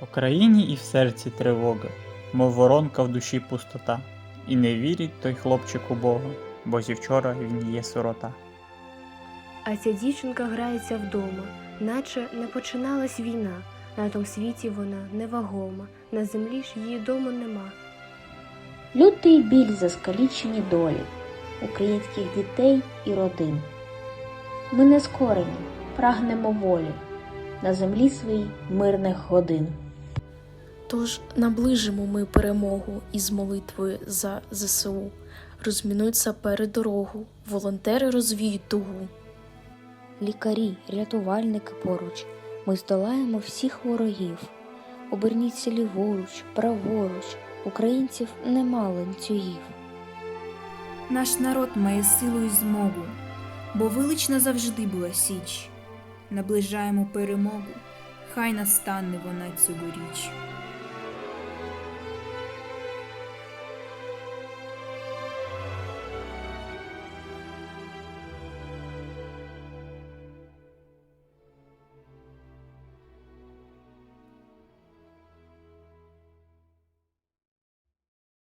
По країні і в серці тривога, мов воронка в душі пустота. І не вірить той хлопчик у Бога, бо зі вчора він є сирота. А ця дівчинка грається вдома, наче не починалась війна. На том світі вона невагома, на землі ж її дому нема. Лютий біль за скалічені долі українських дітей і родин. Ми не скорені, прагнемо волі на землі своїй мирних годин. Тож наближимо ми перемогу із молитвою за ЗСУ. Розмінують сапери дорогу, волонтери розвіють тугу. Лікарі, рятувальники поруч, ми здолаємо всіх ворогів. Оберніться ліворуч, праворуч, українців нема ланцюгів. Наш народ має силу і змогу, бо велична завжди була січ. Наближаємо перемогу, хай настане вона цьогоріч.